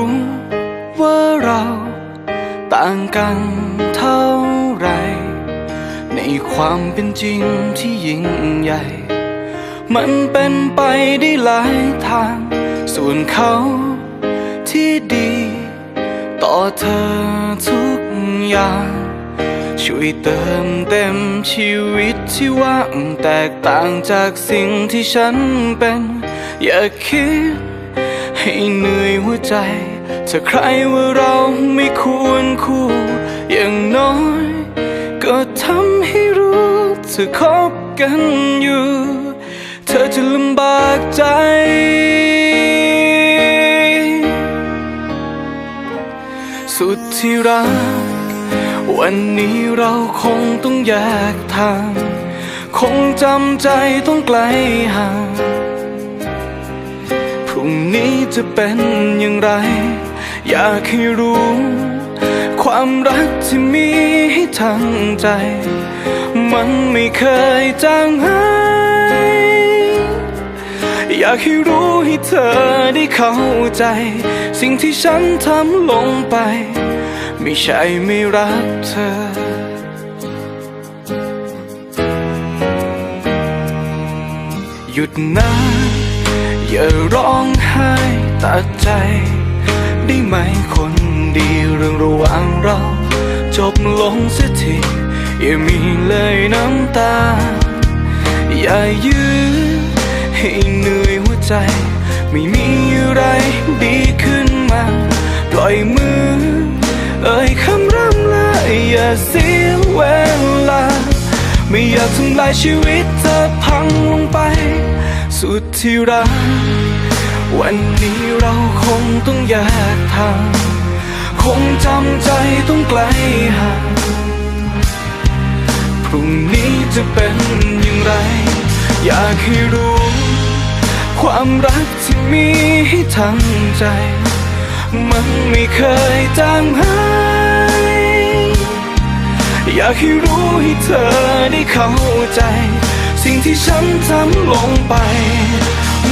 รู้ว่าเราต่างกันเท่าไร ในความเป็นจริงที่ยิ่งใหญ่ มันเป็นไปได้หลายทาง ส่วนเขาที่ดี ต่อเธอทุกอย่าง ช่วยเติมเต็มชีวิตที่ว่างแตกต่างจากสิ่งที่ฉันเป็น อย่าคิดให้เหนื่อยหัวใจ ถ้าใครว่าเราไม่ควรคู่ อย่างน้อย ก็ทำให้รู้เธอคบกันอยู่ เธอจะลำบากใจสุดที่รัก วันนี้เราคงต้องแยกทาง คงจำใจต้องไกลห่าง นี้จะเป็นอย่างไร อยากให้รู้ ความรักที่มีให้ทั้งใจ มันไม่เคยจางหายอยากให้รู้ให้เธอได้เข้าใจ สิ่งที่ฉันทำลงไป ไม่ใช่ไม่รักเธอหยุดนะ อย่าร้องไห้ตัดใจ ได้ไหมคนดีเรื่องระหว่างเรา จบลงเสียทีอย่ามีเลยน้ำตา อย่ายื้อให้เหนื่อยหัวใจ ไม่มีอะไรดีขึ้นมา ปล่อยมือ เอ่ยคำร่ำลาอย่าเสียเวลา ไม่อยากทำลายชีวิตเธอพังลงไป สุดที่รัก วันนี้เราคงต้องแยกทาง คงจำใจต้องไกลห่าง พรุ่งนี้จะเป็นอย่างไร อยากให้รู้ ความรักที่มีให้ทั้งใจ มันไม่เคยจางหายอยากให้รู้ให้เธอได้เข้าใจ สิ่งที่ฉันทำลงไป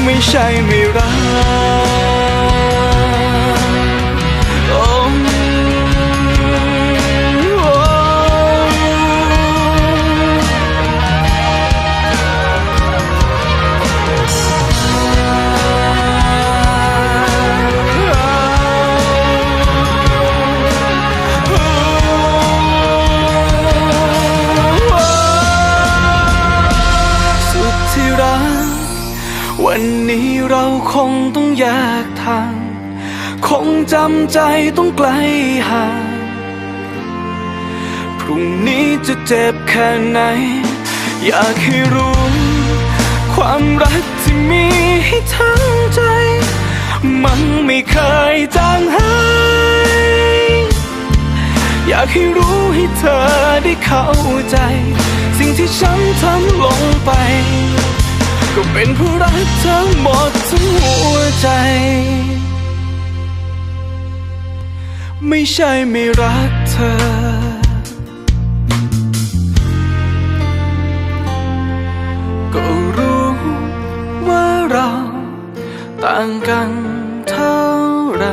ไม่ใช่ไม่รัก วันนี้เราคงต้องแยกทาง คงจำใจต้องไกลห่างพรุ่งนี้จะเจ็บแค่ไหน อยากให้รู้ ความรักที่มีให้ทั้งใจ มันไม่เคยจางหายอยากให้รู้ให้เธอได้เข้าใจ สิ่งที่ฉันทำลงไป ก็เป็นเพราะรักเธอหมดทั้งหัวใจ ไม่ใช่ไม่รักเธอ ก็รู้ว่าเราต่างกันเท่าไหร